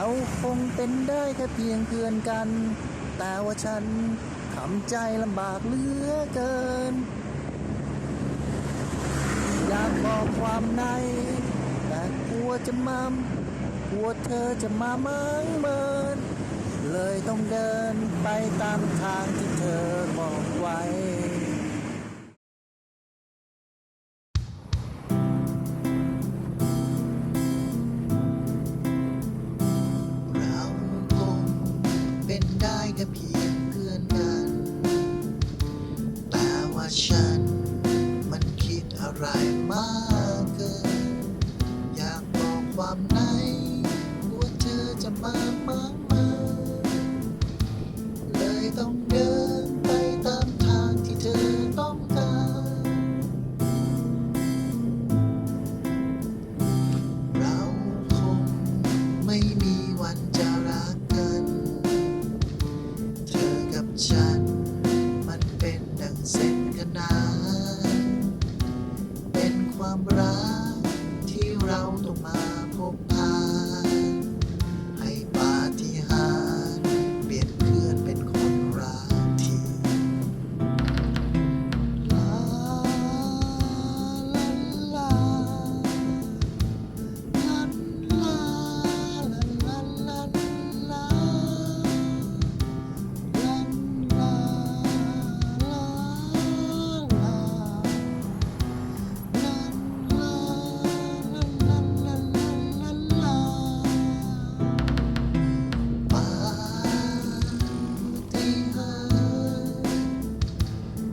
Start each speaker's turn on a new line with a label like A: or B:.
A: เราคงเป็นได้แค่เพียงเพื่อนกัน แต่ว่าฉันทำใจลำบากเหลือเกิน อยากบอกความใน แต่กลัวจะมัมกลัวเธอจะมามังเมิน เลยต้องเดินไปตามทางที่เธอ ค่เพียงเพื่อนกัน แต่ว่าฉัน มันคิดอะไรมากเกิน อยากบอกความใน ฉัน มันเป็นดังเส้นขนนานเป็นความรัก